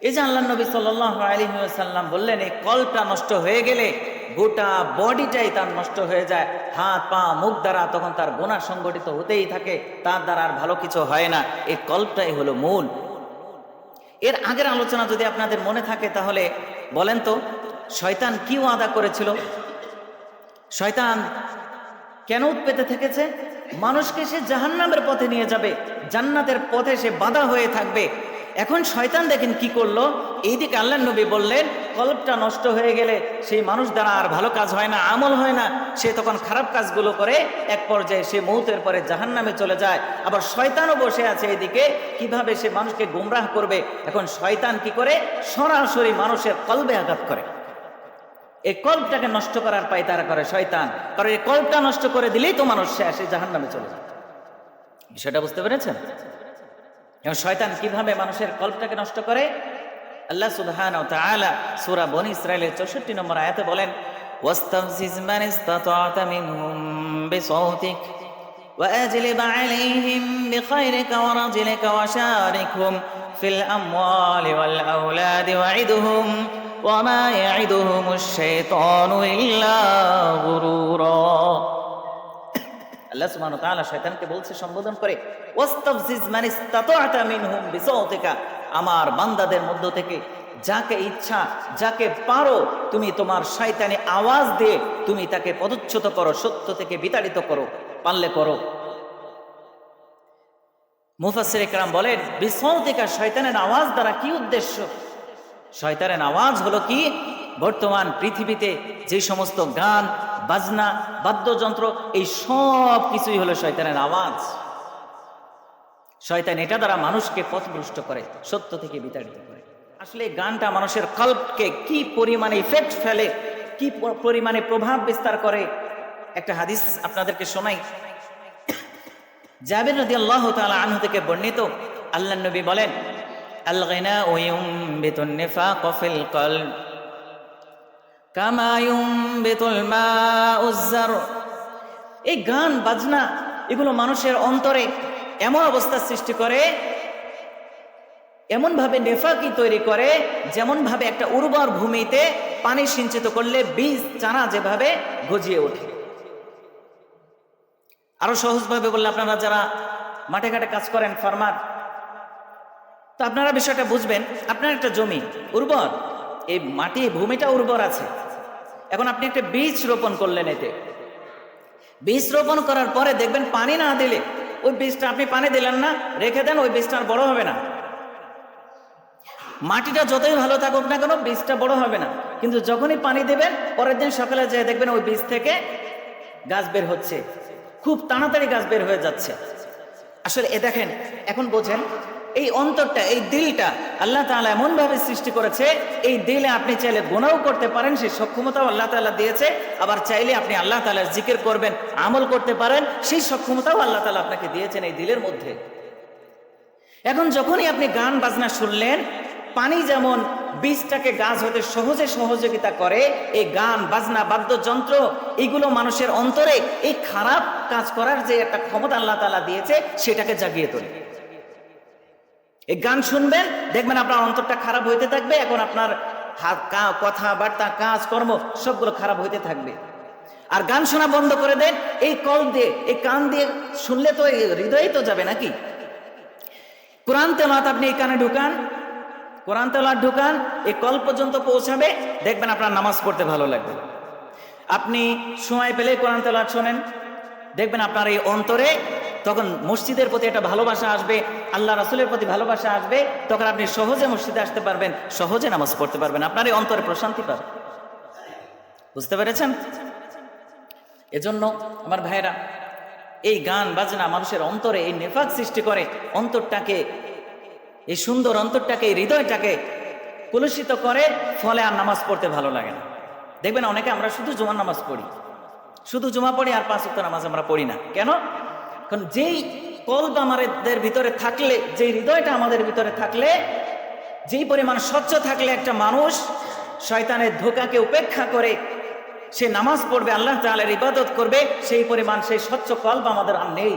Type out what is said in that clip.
এই যে আল্লাহ নবী সাল্লাহ বললেন, এই কলটা নষ্ট হয়ে গেলে গোটা বডিটাই তার নষ্ট হয়ে যায়। হাত, পা, মুখ দ্বারা তখন তার গোনা সংগঠিত হতেই থাকে। তার দ্বারা আর ভালো কিছু হয় না। এই কল্পটাই হলো মূল। এর আগের আলোচনা যদি আপনাদের মনে থাকে তাহলে বলেন তো, শয়তান কি ওয়াদা করেছিল? শয়তান কেন উৎপেতে থেকেছে? মানুষকে সে জাহান্নামের পথে নিয়ে যাবে। জান্নাতের পথে সে বাধা হয়ে থাকবে। এখন শয়তান দেখেন কি করল? এইদিকে আল্লাহ নবী বললেন কল্পটা নষ্ট হয়ে গেলে সেই মানুষ দ্বারা আর ভালো কাজ হয় না, আমল হয় না। সে তখন খারাপ কাজগুলো করে, এক পর্যায়ে সে মৌতের পরে জাহান্নামে চলে যায়। আবার শয়তানও বসে আছে এদিকে কীভাবে সে মানুষকে গুমরাহ করবে? এখন শয়তান কি করে? সরাসরি মানুষের কলবে আঘাত করে। এই কল্পটাকে নষ্ট করার পায় তারা করে শয়তান। কারণ এই কল্পটা নষ্ট করে দিলেই তো মানুষ শেষ জাহান নামে চলে যায়। বিষয়টা বুঝতে পেরেছেন? শয়তান কিভাবে মানুষের কল্পটাকে নষ্ট করে আল্লাহ সুবহান ও তাআলা সূরা বনি ইসরাইলের 64 নম্বর আয়াতে বলেন ওয়াস্তাফজিজ মান ইসতাতা'তা মিনহুম বিসাউতিক وأجلب عليهم بخيرك ورجلك وشاركهم في الأموال والأولاد وعدهم وما يعدهم الشيطان إلا غرورا আল্লাহ সুবহানাহু ওয়া তাআলা শয়তানকে বলছে, সম্বোধন করে, ওয়াস্তাফজিজ মান মিনহুম বিসাউতিকা আমার বান্দাদের মধ্য থেকে যাকে ইচ্ছা, যাকে পারো, তুমি তোমার শয়তানি আওয়াজ দিয়ে তুমি তাকে পদচ্যুত করো, সত্য থেকে বিতাড়িত করো, পারলে করো। মুফাসির একরাম বলেন, বিসৌতিকা শয়তানের আওয়াজ দ্বারা কি উদ্দেশ্য? শয়তানের আওয়াজ হলো কি? বর্তমান পৃথিবীতে যে সমস্ত গান, বাজনা, বাদ্যযন্ত্র, এই সব কিছুই হলো শয়তানের আওয়াজ। শয়তান এটা দ্বারা মানুষকে পথভ্রষ্ট করে, সত্য থেকে বিতাড়িত করে। আসলে গানটা মানুষের কল্পকে কি পরিমাণে ইফেক্ট ফেলে, কি পরিমাণে প্রভাব বিস্তার করে, একটা হাদিস আপনাদেরকে শোনাই। জাবির নদী আল্লাহ তাআলা আনহু থেকে বর্ণিত আল্লাহ নবী বলেন আল গিনা ইউমবিতুন নিফাক ফিল কলব কামা ইউমবিতুল মাউজ জার এই গান, বাজনা, এগুলো মানুষের অন্তরে এমন অবস্থা সৃষ্টি করে এমন ভাবে নেফাকি তৈরি করে যেমন ভাবে একটা উর্বর ভূমিতে পানি সিঞ্চিত করলে বীজ, চারা যেভাবে গজিয়ে ওঠে। আরও সহজভাবে বললে আপনারা যারা মাঠে ঘাটে কাজ করেন ফার্মার তো আপনারা বিষয়টা বুঝবেন, আপনার একটা জমি উর্বর এই মাটি, ভূমিটা উর্বর আছে। এখন আপনি একটা বীজ রোপণ করলেন এতে। বীজ রোপণ করার পরে দেখবেন পানি না দিলে ওই বীজটা আপনি পানি দিলেন না, রেখে দেন, ওই বীজটা আর বড় হবে না। মাটিটা যতই ভালো থাকুক না কেন, বীজটা বড় হবে না। কিন্তু যখনই পানি দেবেন, পরের দিন সকালে যেয়ে দেখবেন ওই বীজ থেকে গাছ বের হচ্ছে। খুব তাড়াতাড়ি গাছ বের হয়ে যাচ্ছে। আসলে এ দেখেন, এখন বোঝেন এই অন্তরটা, এই দিলটা আল্লাহ তাআলা এমন ভাবে সৃষ্টি করেছে, এই দিলে আপনি চাইলে গুনাও করতে পারেন, সেই সক্ষমতাও আল্লাহ তালা দিয়েছে, আবার চাইলে আপনি আল্লাহ তালার জিকির করবেন, আমল করতে পারেন, সেই সক্ষমতাও আল্লাহ তালা আপনাকে দিয়েছেন এই দিলের মধ্যে। এখন যখনই আপনি গান বাজনা শুনলেন, পানি যেমন বীজটাকে গাছ হতে সহজে সহযোগিতা করে, এই গান, বাজনা, বাদ্যযন্ত্র এইগুলো মানুষের অন্তরে এই খারাপ কাজ করার যে একটা ক্ষমতা আল্লাহ তালা দিয়েছে, সেটাকে জাগিয়ে তোলে। এই গান শুনবেন, দেখবেন আপনার অন্তরটা খারাপ হইতে থাকবে, এখন আপনার হাত কথাবার্তা কাজ কর্ম সবগুলো খারাপ হইতে থাকবে। আর গান শোনা বন্ধ করে দেন, এই কল দিয়ে, এই কান দিয়ে শুনলে তো হৃদয়ে তো যাবে নাকি? কোরআন তেলাত আপনি এই কানে ঢুকান, কোরআন তেলাত ঢুকান, এই কল পর্যন্ত পৌঁছাবে, দেখবেন আপনার নামাজ পড়তে ভালো লাগবে। আপনি সময় পেলে কোরআন তেলাত শোনেন, দেখবেন আপনার এই অন্তরে তখন মসজিদের প্রতি একটা ভালোবাসা আসবে, আল্লাহ রাসুলের প্রতি ভালোবাসা আসবে, তখন আপনি সহজে মসজিদে আসতে পারবেন, সহজে নামাজ পড়তে পারবেন, আপনার এই অন্তরে প্রশান্তি পাবেন বুঝতে পেরেছেন? এজন্য আমার ভাইরা এই গান বাজনা মানুষের অন্তরে এই নেফাক সৃষ্টি করে, অন্তরটাকে, এই সুন্দর অন্তরটাকে, এই হৃদয়টাকে কলুষিত করে, ফলে আর নামাজ পড়তে ভালো লাগে না। দেখবেন অনেকে আমরা শুধু জুমার নামাজ পড়ি। শুধু জুমা পড়ি আর পাঁচ ওয়াক্ত নামাজ আমরা পড়ি না। কেন? কারণ যেই কল্প আমাদের ভিতরে থাকলে যে হৃদয়টা আমাদের ভিতরে থাকলে, যেই পরিমাণ স্বচ্ছ থাকলে একটা মানুষ শয়তানের ধোকাকে উপেক্ষা করে সে নামাজ পড়বে, আল্লাহ তালের ইবাদত করবে, সেই পরিমাণ সেই স্বচ্ছ কল্প আমাদের আর নেই।